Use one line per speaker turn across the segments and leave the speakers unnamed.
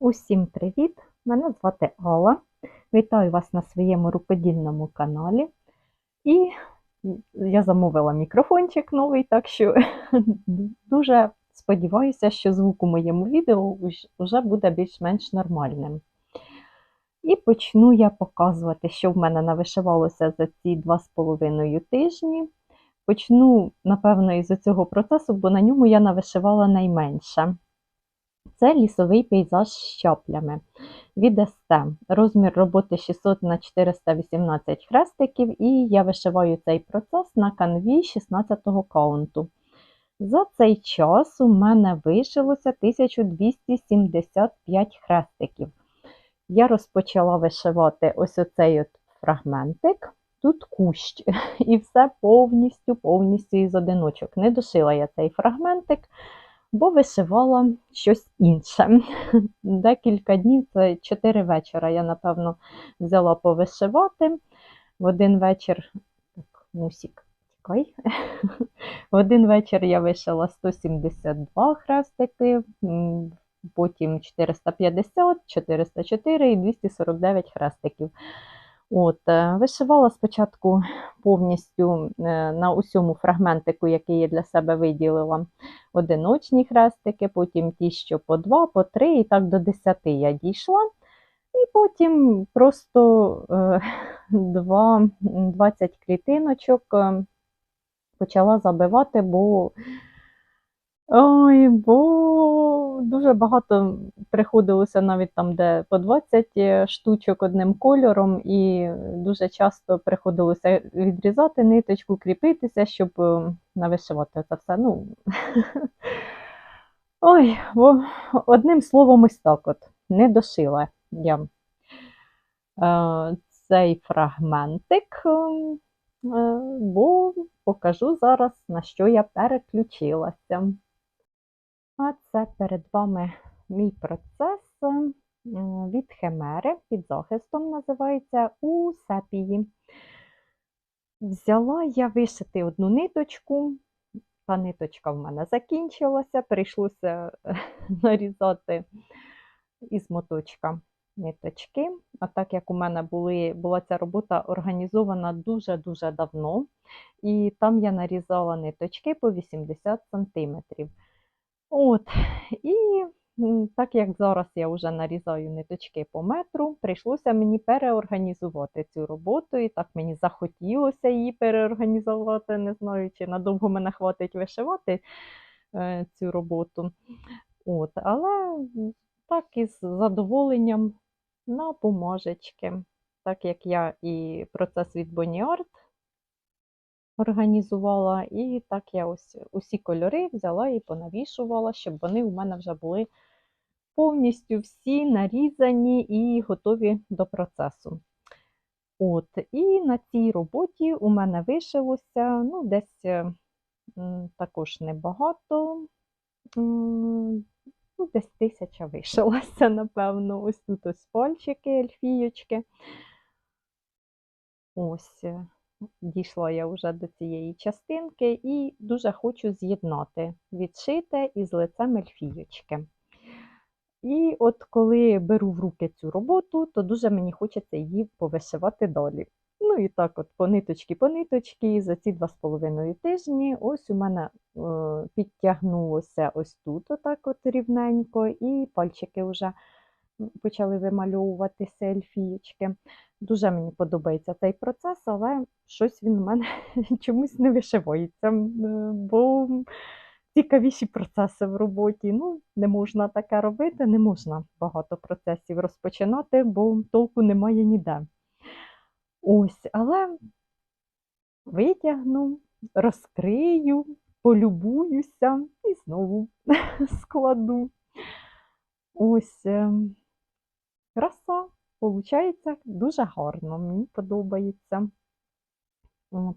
Усім привіт! Мене звати Алла. Вітаю вас на своєму рукодільному каналі. І я замовила мікрофончик новий, так що дуже сподіваюся, що звук у моєму відео вже буде більш-менш нормальним. І почну я показувати, що в мене навишивалося за ці 2,5 тижні. Почну, напевно, із цього процесу, бо на ньому я навишивала найменше. Це лісовий пейзаж з щаплями від СТ. Розмір роботи 600 на 418 хрестиків, і я вишиваю цей процес на канві 16-го каунту. За цей час у мене вишилося 1275 хрестиків. Я розпочала вишивати ось оцей от фрагментик. Тут кущ, і все повністю повністю із одиночок. Не дошила я цей фрагментик бо вишивала щось інше. Декілька днів, це чотири вечора, я, напевно, взяла повишивати. В один вечір, так, мусік, тікай. В один вечір я вишила 172 хрестики, потім 450, 404 і 249 хрестиків. От, е, Вишивала спочатку повністю е, на усьому фрагментику, який я для себе виділила, одиночні хрестики, потім ті, що по два, по три, і так до десяти я дійшла. І потім просто 2, е, 20 клітиночок почала забивати, бо Ой, бо дуже багато приходилося навіть там, де по 20 е, штучок одним кольором, і дуже часто приходилося відрізати ниточку, кріпитися, щоб е, навишивати це все. Ну, Ой, бо одним словом, ось так от не дошила я е, цей фрагментик, бо покажу зараз, на що я переключилася. А це перед вами мій процес е, від химери під захистом називається у сепії. Взяла я вишити одну ниточку, та ниточка в мене закінчилася, прийшлося е, нарізати із моточка ниточки. А так як у мене були, була ця робота організована дуже-дуже давно, і там я нарізала ниточки по 80 см. От, І так як зараз я вже нарізаю ниточки по метру, прийшлося мені переорганізувати цю роботу, і так мені захотілося її переорганізувати, не знаю, чи надовго мене хватить вишивати е, цю роботу. От, Але так із задоволенням на бумажечки. Так як я і процес від Bonnie організувала. І так я ось усі кольори взяла і понавішувала, щоб вони у мене вже були повністю всі нарізані і готові до процесу. От, І на цій роботі у мене вишилося ну, десь також небагато, ну, десь тисяча вишилася, напевно. Ось тут ось пальчики, ельфійочки. Ось дійшла я вже до цієї частинки і дуже хочу з'єднати відшите із лицем ельфійочки. І от коли беру в руки цю роботу, то дуже мені хочеться її повишивати далі. Ну і так, от по ниточки, по ниточки, за ці два з половиною тижні, ось у мене е, підтягнулося ось тут, отак от рівненько, і пальчики вже почали вимальовуватися ельфієчки. Дуже мені подобається цей процес, але щось він у мене чомусь не вишивається, бо цікавіші процеси в роботі. Ну, Не можна таке робити, не можна багато процесів розпочинати, бо толку немає ніде. Ось, але витягну, розкрию, полюбуюся і знову складу. Ось ем, краса. Получається дуже гарно, мені подобається. От.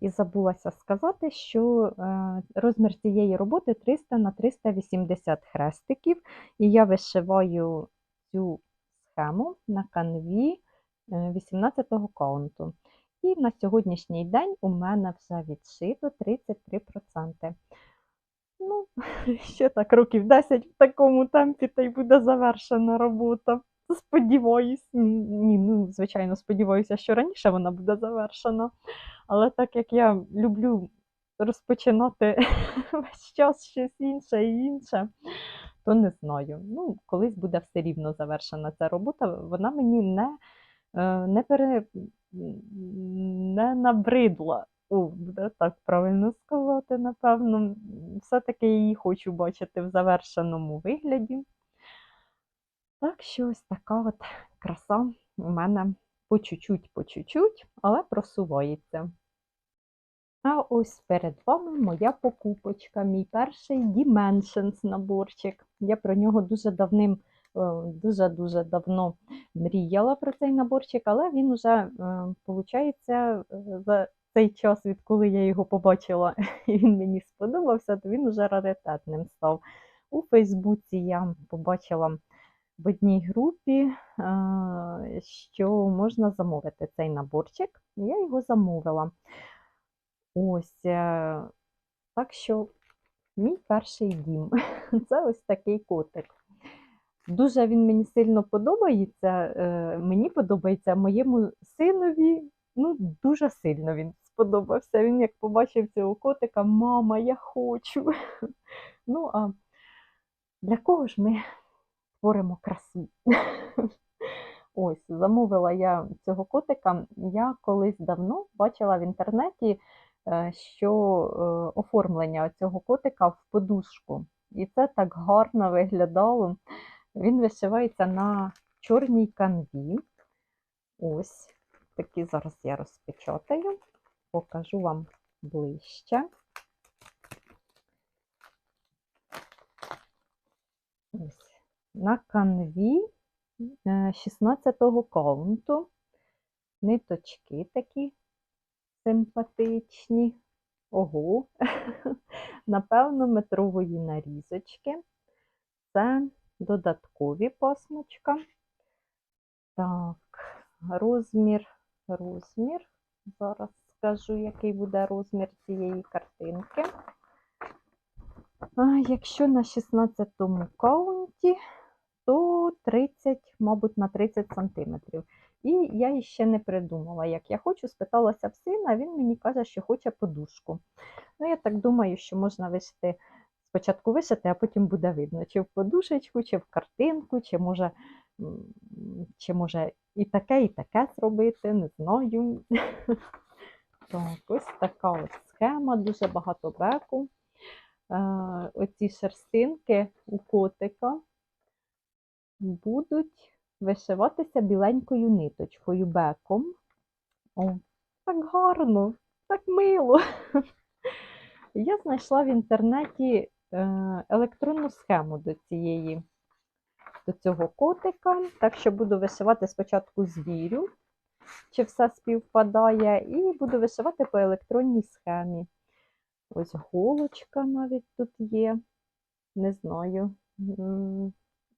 І забулася сказати, що е, розмір цієї роботи 300 на 380 хрестиків, і я вишиваю цю схему на канві 18-го е, каунту. І на сьогоднішній день у мене вже відшито 33%. Ну, ще так років 10 в такому темпі, та й буде завершена робота. Сподіваюсь, ні, ну, звичайно, сподіваюся, що раніше вона буде завершена. Але так як я люблю розпочинати весь час щось інше і інше, то не знаю. Ну, колись буде все рівно завершена ця робота. Вона мені не, е, не, пере, не набридла. О, буде так правильно сказати, напевно. Все-таки її хочу бачити в завершеному вигляді. Так що ось така от краса у мене по чуть-чуть, по чуть-чуть, але просувається. А ось перед вами моя покупочка, мій перший Dimensions наборчик. Я про нього дуже давним, дуже-дуже давно мріяла про цей наборчик, але він уже, виходить, за цей час, відколи я його побачила, і він мені сподобався, то він уже раритетним став. У Фейсбуці я побачила в одній групі, що можна замовити цей наборчик. Я його замовила. Ось, е, так що мій перший дім. Це ось такий котик. Дуже він мені сильно подобається. е, Мені подобається моєму синові. Ну, дуже сильно він сподобався. Він як побачив цього котика, мама, я хочу. Ну, а для кого ж ми творимо красу? Ось, замовила я цього котика. Я колись давно бачила в інтернеті, е, що е, оформлення цього котика в подушку. І це так гарно виглядало. Він вишивається на чорній канві. Ось, такі зараз я розпечатаю, покажу вам ближче. Ось, на канві 16-го каунту. Ниточки такі симпатичні. Ого, напевно, метрової нарізочки. Це додаткові пасмочка. Так, розмір, розмір. Зараз скажу, який буде розмір цієї картинки. А Якщо на 16-му каунті, то 30, мабуть, на 30 сантиметрів. І я ще не придумала, як я хочу. Спиталася в сина, він мені каже, що хоче подушку. Ну, я так думаю, що можна вишити, спочатку вишити, а потім буде видно, чи в подушечку, чи в картинку, чи може, чи може і таке, і таке зробити, не знаю. Так, ось така ось схема, дуже багато беку. Е, оці шерстинки у котика будуть вишиватися біленькою ниточкою беком. О, так гарно, так мило. Я знайшла в інтернеті е, електронну схему до цієї, до цього котика. Так що буду вишивати спочатку звірю, чи все співпадає, і буду вишивати по електронній схемі. Ось голочка навіть тут є. Не знаю,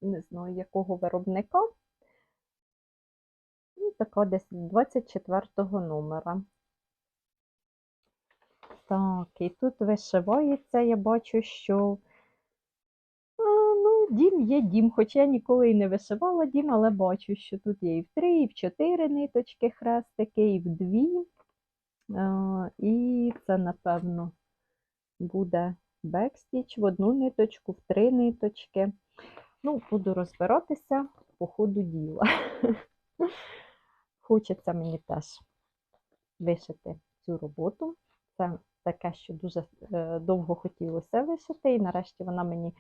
не знаю, якого виробника. І така десь 24 номера. Так, і тут вишивається, я бачу, що дім є дім, хоча я ніколи і не вишивала дім, але бачу, що тут є і в три, і в чотири ниточки хрестики, і в дві. І це, напевно, буде бекстіч в одну ниточку, в три ниточки. Ну, буду розбиратися по ходу діла. Хочеться мені теж вишити цю роботу. Це таке, що дуже е, довго хотілося вишити, і нарешті вона мені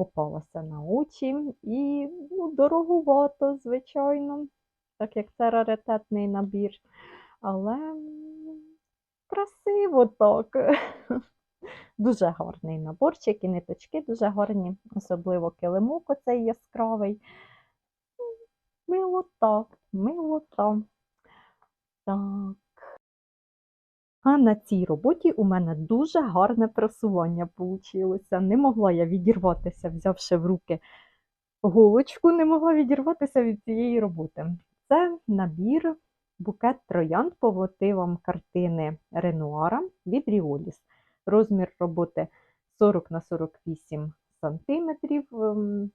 попалася на очі. І ну, дорогувато, звичайно, так як це раритетний набір. Але красиво так. Дуже гарний наборчик і ниточки дуже гарні, особливо килимок оцей яскравий. Милота, милота. Так. А на цій роботі у мене дуже гарне просування вийшло. Не могла я відірватися, взявши в руки голочку, не могла відірватися від цієї роботи. Це набір букет троянд по мотивам картини Ренуара від Ріоліс. Розмір роботи 40 на 48 сантиметрів, ем,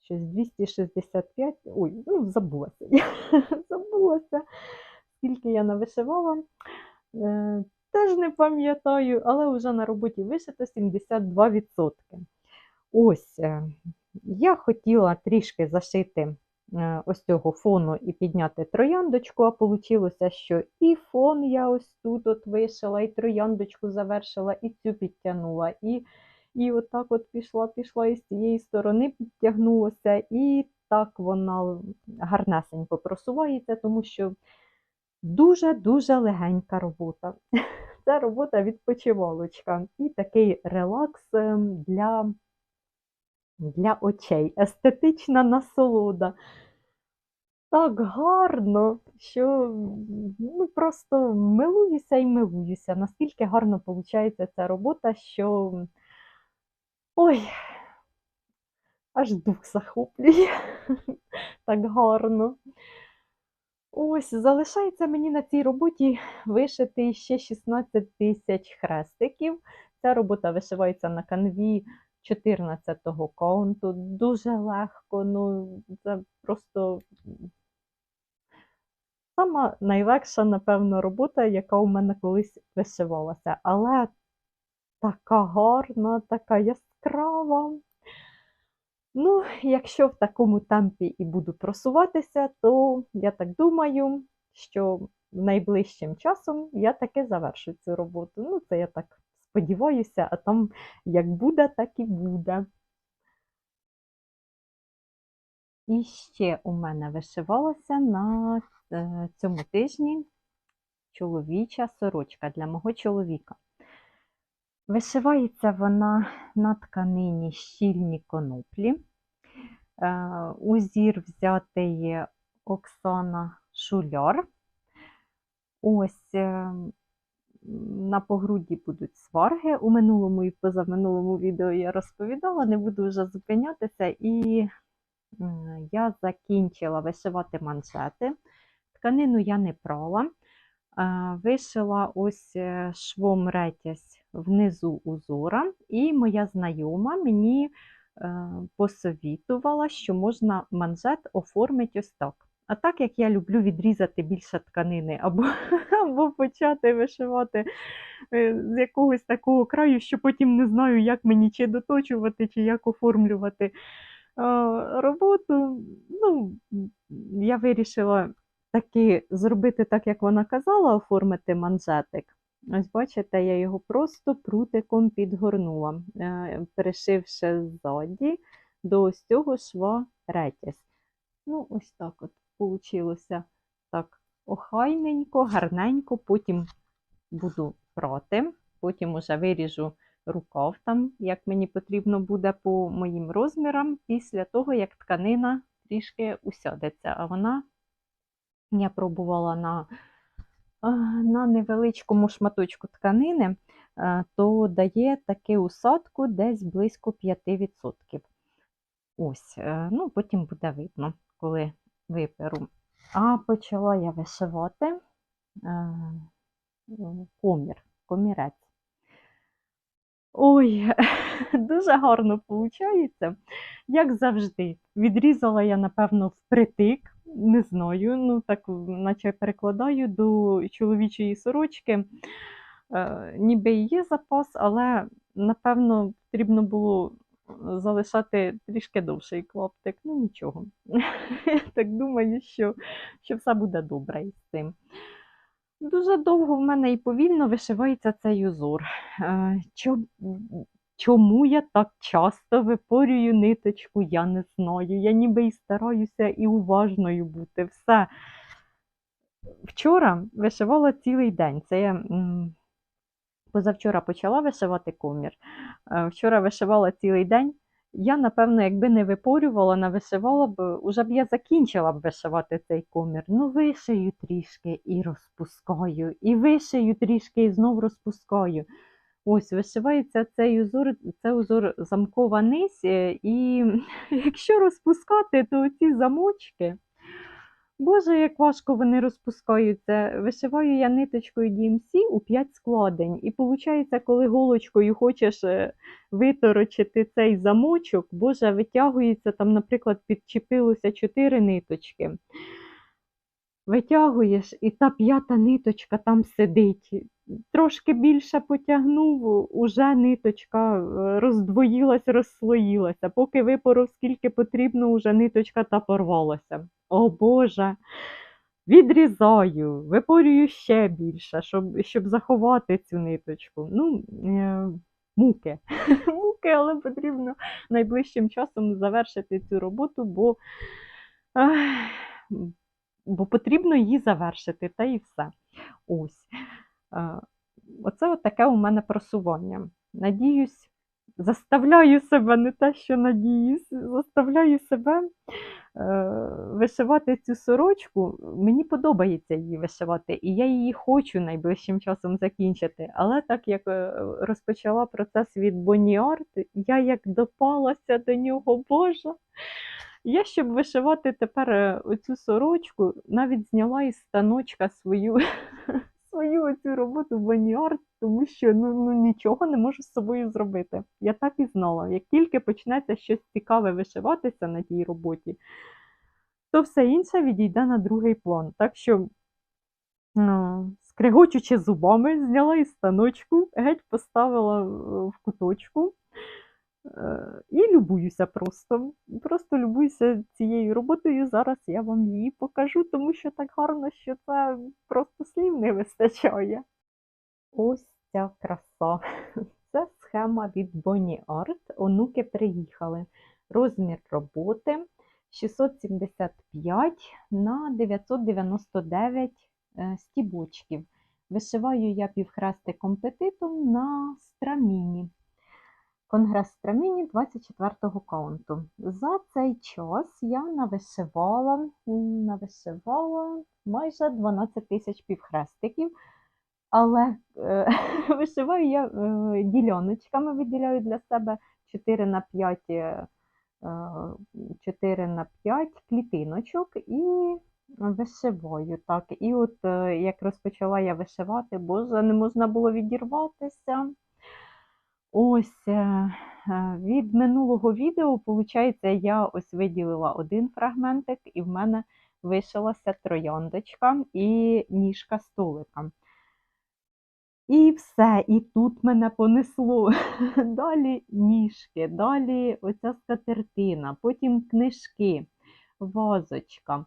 щось 265, ой, ну забулася. Забулася, скільки я навишивала. Е, Теж не пам'ятаю, але вже на роботі вишито 72%. Ось, е, я хотіла трішки зашити е, ось цього фону і підняти трояндочку, а вийшло, що і фон я ось тут от вишила, і трояндочку завершила, і цю підтягнула, і, і отак от пішла, пішла і з цієї сторони підтягнулася, і так вона гарнесенько просувається, тому що дуже-дуже легенька робота. Це робота відпочивалочка і такий релакс ем, для, для очей, естетична насолода. Так гарно, що ну, просто милуюся і милуюся. Наскільки гарно виходить ця робота, що ой, аж дух захоплює. Так гарно. Ось, залишається мені на цій роботі вишити ще 16 тисяч хрестиків. Ця робота вишивається на канві 14-го каунту. Дуже легко, ну це просто сама найлегша, напевно, робота, яка у мене колись вишивалася. Але така гарна, така яскрава. Ну, якщо в такому темпі і буду просуватися, то я так думаю, що найближчим часом я таки завершу цю роботу. Ну, це я так сподіваюся, а там як буде, так і буде. І ще у мене вишивалася на е, цьому тижні чоловіча сорочка для мого чоловіка. Вишивається вона на тканині щільні коноплі. Е, Узір взятий Оксана Шуляр. Ось е, на погруді будуть сварги. У минулому і позаминулому відео я розповідала, не буду вже зупинятися. І я закінчила вишивати манжети. Тканину я не прала. Е, Вишила ось швом ретязь внизу узора, і моя знайома мені посовітувала, що можна манжет оформити ось так. А так як я люблю відрізати більше тканини, або, або почати вишивати е, з якогось такого краю, що потім не знаю, як мені чи доточувати, чи як оформлювати е, роботу, ну, я вирішила таки зробити так, як вона казала, оформити манжетик. Ось бачите, я його просто прутиком підгорнула, е, перешивши ззаді до ось цього шва ретязь. Ну, ось так от получилося так охайненько, гарненько, потім буду прати, потім уже виріжу рукав там, як мені потрібно буде по моїм розмірам, після того, як тканина трішки усядеться. А вона я пробувала на на невеличкому шматочку тканини, то дає таку усадку десь близько 5%. Ось, е, ну, потім буде видно, коли виперу. А почала я вишивати е, комір, комірець. Ой, дуже гарно виходить. Як завжди, відрізала я, напевно, впритик, не знаю, ну так, наче перекладаю до чоловічої сорочки. Е, ніби і є запас, але, напевно, потрібно було залишати трішки довший клаптик. Ну, нічого. Я так думаю, що, що все буде добре із цим. Дуже довго в мене і повільно вишивається цей узор. Чо- Чому я так часто випорюю ниточку, я не знаю. Я ніби і стараюся і уважною бути. Все. Вчора вишивала цілий день. Це я позавчора почала вишивати комір. Е, Вчора вишивала цілий день. Я, напевно, якби не випорювала, не вишивала б, уже б я закінчила б вишивати цей комір. Ну, вишию трішки і розпускаю, і вишию трішки і знов розпускаю. Ось, вишивається цей узор, це узор замкова низь, е, і якщо розпускати, то ці замочки, Боже, як важко вони розпускаються. Вишиваю я ниточкою DMC у 5 складень. І виходить, коли голочкою хочеш е, виторочити цей замочок, Боже, витягується там, наприклад, підчепилося 4 ниточки. Витягуєш, і та п'ята ниточка там сидить. Трошки більше потягнув, уже ниточка е, роздвоїлась, розслоїлася. Поки випоров скільки потрібно, уже ниточка та порвалася. О Боже! Відрізаю, випорюю ще більше, щоб, щоб заховати цю ниточку. Ну, е, муки. муки, але потрібно найближчим часом завершити цю роботу, бо, ах, бо потрібно її завершити, та і все. Ось. Е, Оце от таке у мене просування. Надіюсь, заставляю себе, не те, що надіюсь, заставляю себе е, вишивати цю сорочку. Мені подобається її вишивати, і я її хочу найближчим часом закінчити. Але так як е, розпочала процес від Art, я як допалася до нього, Боже. Я, щоб вишивати тепер е, оцю сорочку, навіть зняла із станочка свою, свою оцю роботу Art, тому що ну, ну, нічого не можу з собою зробити. Я так і знала. Як тільки почнеться щось цікаве вишиватися на тій роботі, то все інше відійде на другий план. Так що, ну, скригочучи зубами, зняла із станочку, геть поставила в куточку. Е, І любуюся просто. Просто любуюся цією роботою. Зараз я вам її покажу, тому що так гарно, що це просто слів не вистачає. Ось ця краса. Це схема від Bonnie Art. Онуки приїхали. Розмір роботи 675 на 999 е, стібочків. Вишиваю я півхрестиком петитом на страміні. Конгрес страміні 24-го каунту. За цей час я навишивала, навишивала майже 12 тисяч півхрестиків. Але е, вишиваю я е, діляночками, виділяю для себе 4 на 5, е, 4 на 5 клітиночок і вишиваю. Так. І от е, як розпочала я вишивати, боже, не можна було відірватися. Ось е, е, від минулого відео, виходить, я ось виділила один фрагментик, і в мене вишилася трояндочка і ніжка столика. І все, і тут мене понесло. Далі ніжки, далі оця скатертина, потім книжки, вазочка,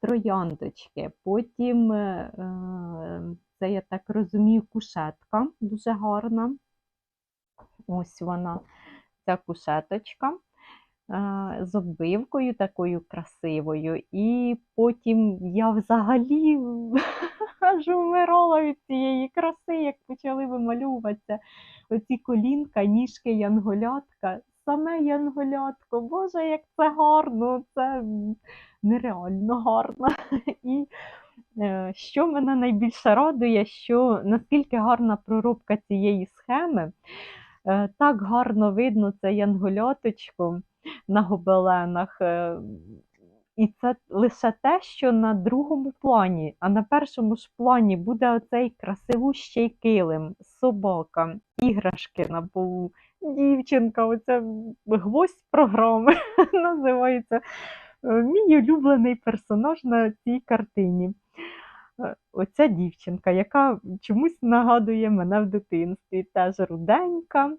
трояндочки, потім, е, це я так розумію, кушетка дуже гарна. Ось вона, ця кушеточка е, з оббивкою такою красивою. І потім я взагалі аж вмирала від цієї краси, як почали вимальовуватися оці колінка, ніжки янголятка. Саме янголятко, Боже, як це гарно, це нереально гарно. І е, що мене найбільше радує, що наскільки гарна проробка цієї схеми. Е, Так гарно видно це янголяточко на гобеленах. е, І це лише те, що на другому плані, а на першому ж плані буде оцей красивущий килим, собака, іграшки на полу, дівчинка, оце гвоздь програми називається. Е, Мій улюблений персонаж на цій картині. Оця дівчинка, яка чомусь нагадує мене в дитинстві, теж руденька, е,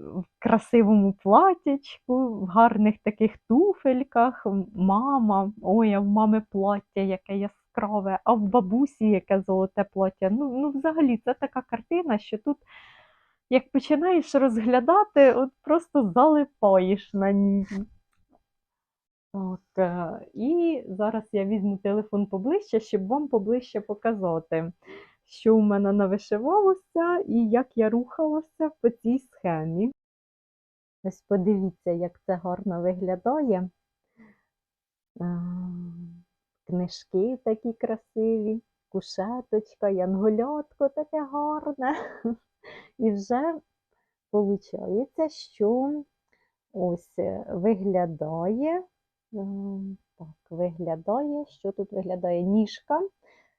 в красивому платячку, в гарних таких туфельках. Мама, ой, а в мами плаття яке яскраве, а в бабусі яке золоте плаття. Ну, ну, взагалі, це така картина, що тут, як починаєш розглядати, от просто залипаєш на ній. От, е, і зараз я візьму телефон поближче, щоб вам поближче показати, що у мене навишивалося і як я рухалася по цій схемі. Ось подивіться, як це гарно виглядає. Е, Книжки такі красиві, кушеточка, янголятко таке гарне. І вже виходить, що ось е, виглядає Так, виглядає, що тут виглядає? Ніжка,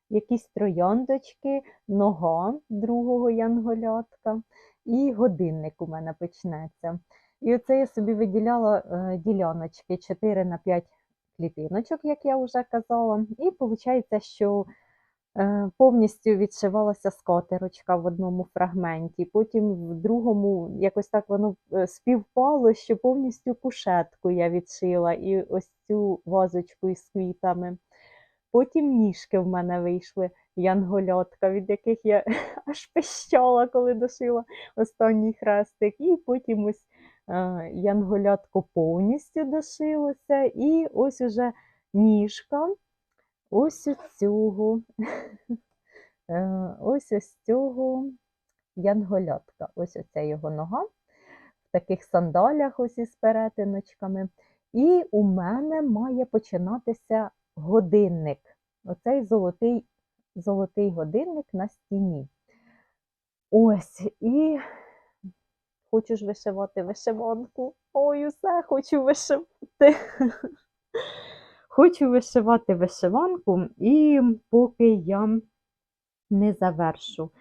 якісь трояндочки, нога другого янголятка і годинник у мене почнеться. І оце я собі виділяла е, діляночки 4 на 5 клітиночок, як я вже казала. І виходить, що повністю відшивалася скатерочка в одному фрагменті, потім в другому якось так воно е, співпало, що повністю кушетку я відшила і ось цю вазочку із квітами. Потім ніжки в мене вийшли, янголятка, від яких я аж пищала, коли дошила останній хрестик. І потім ось е, янголятко повністю дошилося, і ось уже ніжка, ось ось цього, е, ось ось цього янголятка. Ось оця його нога в таких сандалях ось із перетиночками. І у мене має починатися годинник. Оцей золотий, золотий годинник на стіні. Ось, і хочу ж вишивати вишиванку. Ой, усе хочу вишивати. Хочу вишивати вишиванку, і поки я не завершу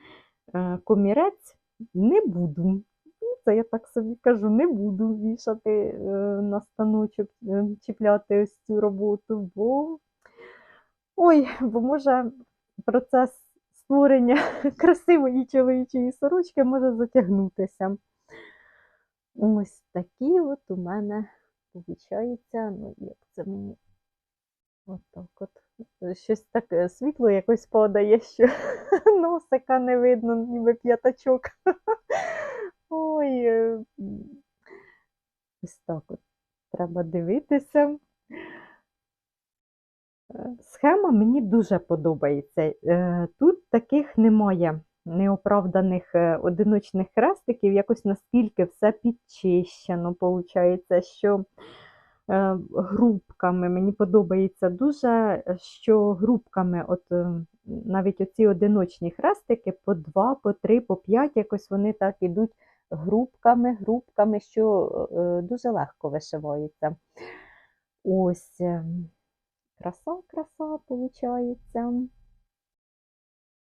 е, комірець, не буду. Ну, Це я так собі кажу, не буду вішати е, на станочок, е, чіпляти ось цю роботу, бо ой, бо може процес створення красивої чоловічої сорочки може затягнутися. Ось такі от у мене виходить, ну як це мені отак от. Щось таке світло якось падає, що носика не видно, ніби п'ятачок. Ой, е, ось так от треба дивитися. Е, Схема мені дуже подобається. Е, Тут таких немає неоправданих е, одиночних хрестиків, якось наскільки все підчищено, виходить, що е, грубками мені подобається дуже, е, що грубками, от е, навіть оці одиночні хрестики по два, по три, по п'ять, якось вони так ідуть грубками, грубками, що е, дуже легко вишиваються. Ось. е, Краса, краса, виходить.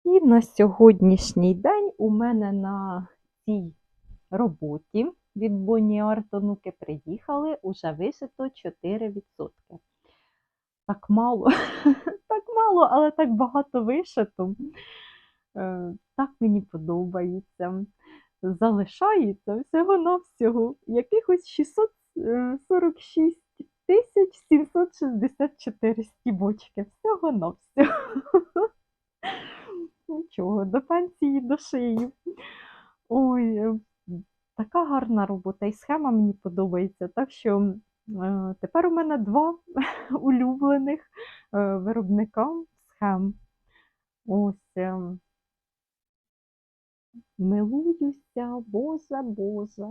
І на сьогоднішній день у мене на цій роботі від Бонні Артонуки приїхали, уже вишито 4%. Так мало, так мало, але так багато вишито. Е, Так мені подобається. Залишається всього-навсього якихось 646 тисяч 764 стібочки. Всього-навсього. Нічого, до пенсії дошию. Ой, е, така гарна робота і схема мені подобається. Так що е, тепер у мене два улюблених е, виробника схем. Ось. е, Милуюся, Боже, Боже.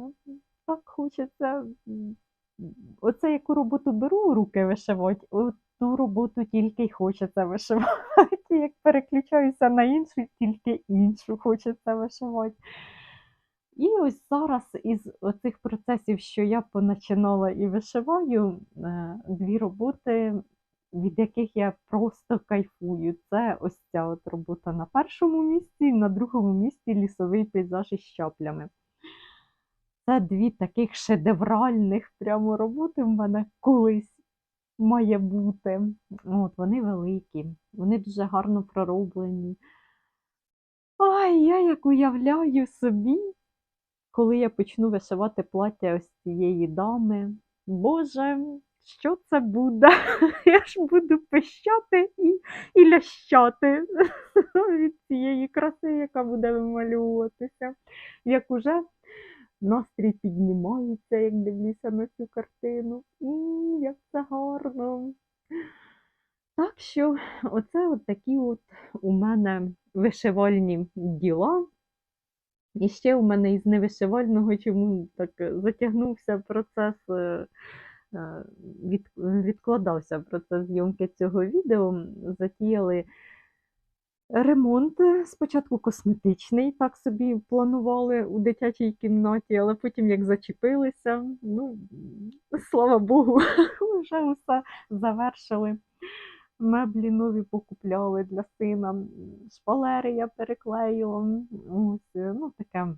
Так хочеться. Оце яку роботу беру руки вишивати, ту роботу тільки й хочеться вишивати. Як переключаюся на іншу, тільки іншу хочеться вишивати. І ось зараз із оцих процесів, що я поначинала і вишиваю, е, дві роботи, від яких я просто кайфую. Це ось ця от робота на першому місці, на другому місці лісовий пейзаж із щаплями. Це дві таких шедевральних прямо роботи в мене колись має бути. От, вони великі, вони дуже гарно пророблені. Ай, я як уявляю собі, коли я почну вишивати плаття ось цієї дами. Боже, що це буде? Я ж буду пищати і, і лящати від цієї краси, яка буде вималюватися. Як уже настрій піднімається, як дивлюся на цю картину. М, як це гарно. Так що, оце от такі от у мене вишивальні діла. І ще у мене із невишивального чому так е, затягнувся процес, е, е, від, відкладався процес зйомки цього відео. Затіяли ремонт, спочатку косметичний, так собі планували у дитячій кімнаті, але потім як зачепилися, ну, слава Богу, вже усе завершили. Меблі нові покупляли для сина, шпалери я переклеїла. Ось, е, ну таке.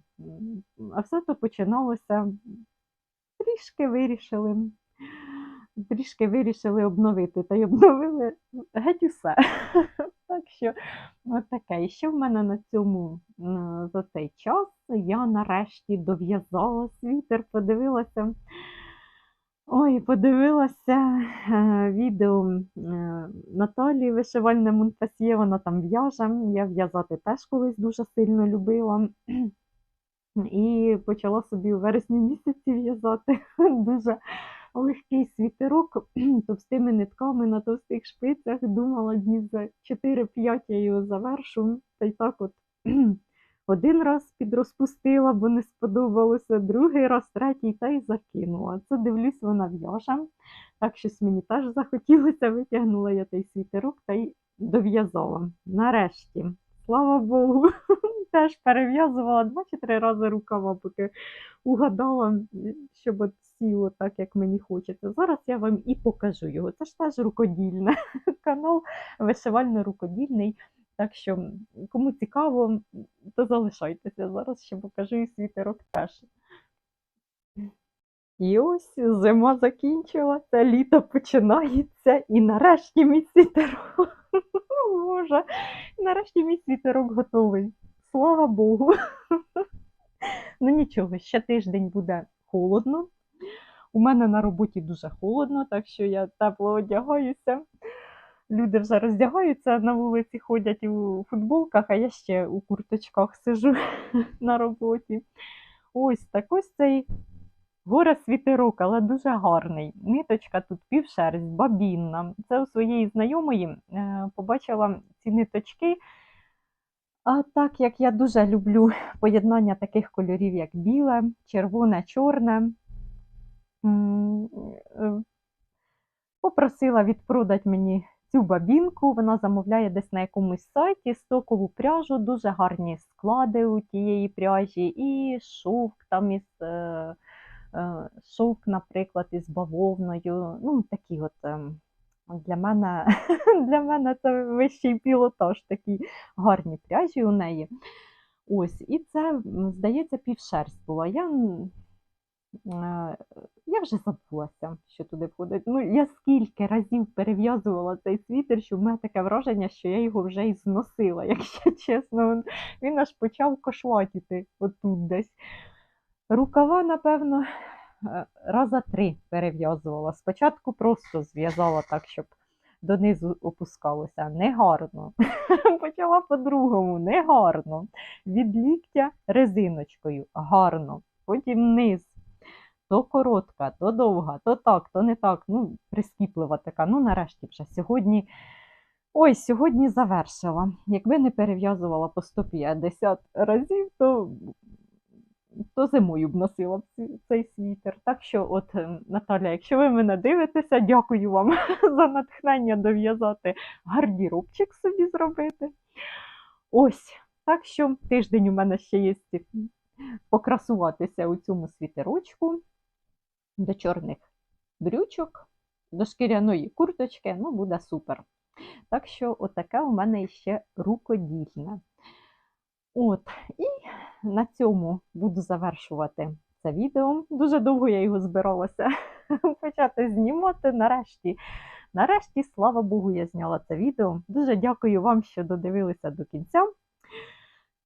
А все то починалося. Трішки вирішили. Трішки вирішили обновити, та й обновили геть усе. Так що, таке. І ще в мене на цьому за цей час я нарешті дов'язала світер, подивилася. Ой, подивилася е, відео е, Наталії вишивальне Монпасьє, вона там в'яже. Я в'язати теж колись дуже сильно любила. І почала собі у вересні місяці в'язати дуже легкий світерок товстими нитками на товстих шпицях. Думала, днів за 4-5 я його завершу. Та й так от один раз підрозпустила, бо не сподобалося, другий раз, третій та й закинула. Це дивлюсь, вона в'яже. Так щось мені теж захотілося, витягнула я той світерок та й дов'язала. Нарешті, слава Богу, теж перев'язувала два чи три рази рукава, поки угадала, щоб сіло так, як мені хочеться. Зараз я вам і покажу його. Це ж теж рукодільне канал, вишивально-рукодільний. Так що, кому цікаво, то залишайтеся. Зараз ще покажу і світерок теж. І ось зима закінчилася, літо починається, і нарешті мій світерок. Боже, нарешті мій світерок готовий. Слава Богу. Ну нічого, ще тиждень буде холодно. У мене на роботі дуже холодно, так що я тепло одягаюся. Люди вже роздягаються на вулиці, ходять у футболках, а я ще у курточках сижу на роботі. Ось так ось цей горе світерок, але дуже гарний. Ниточка тут півшерсть, бабінна. Це у своєї знайомої е, побачила ці ниточки. А так як я дуже люблю поєднання таких кольорів, як біле, червоне, чорне, е, попросила відпродати мені цю бабінку. Вона замовляє десь на якомусь сайті стокову пряжу, дуже гарні склади у тієї пряжі, і шовк там із е, е, шовк, наприклад, із бавовною. Ну, такі от. ем, Для мене, для мене це вищий пілотаж, такі гарні пряжі у неї. Ось, і це, здається, півшерсть була. Я, я вже забулася, що туди входить. Ну, я скільки разів перев'язувала цей світер, що в мене таке враження, що я його вже і зносила, якщо чесно. Він- Він аж почав кошлатіти отут десь. Рукава, напевно, е, раза три перев'язувала. Спочатку просто зв'язала так, щоб донизу опускалося. Негарно. Почала по-другому, негарно. Від ліктя резиночкою, гарно. Потім низ. То коротка, то довга, то так, то не так. Ну, прискіплива така. Ну, нарешті вже сьогодні. Ой, сьогодні завершила. Якби не перев'язувала по 150 разів, то, то зимою б носила цей світер. Так що, от, е, Наталя, якщо ви мене дивитеся, дякую вам за натхнення дов'язати гардіробчик собі зробити. Ось, так що тиждень у мене ще є покрасуватися у цьому світерочку до чорних брючок, до шкіряної курточки, ну, буде супер. Так що, отаке у мене ще рукодільне. От, і на цьому буду завершувати це відео. Дуже довго я його збиралася почати знімати. Нарешті, нарешті, слава Богу, я зняла це відео. Дуже дякую вам, що додивилися до кінця.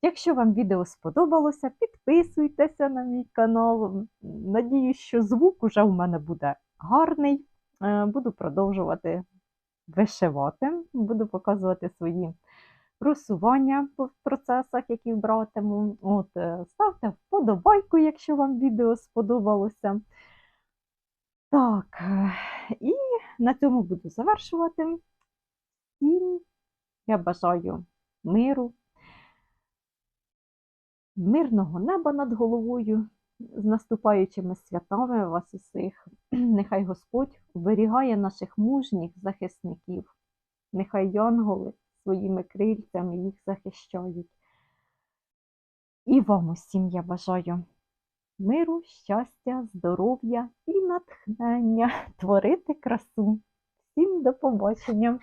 Якщо вам відео сподобалося, підписуйтеся на мій канал. Надіюсь, що звук уже у мене буде гарний. Е, Буду продовжувати вишивати, буду показувати свої просування по процесах, які братиму. От, е, ставте вподобайку, якщо вам відео сподобалося. Так, е, і на цьому буду завершувати. І я бажаю миру, мирного неба над головою, з наступаючими святами вас усіх. Нехай Господь оберігає наших мужніх захисників, нехай янголи своїми крильцями їх захищають. І вам усім я бажаю миру, щастя, здоров'я і натхнення творити красу. Всім до побачення!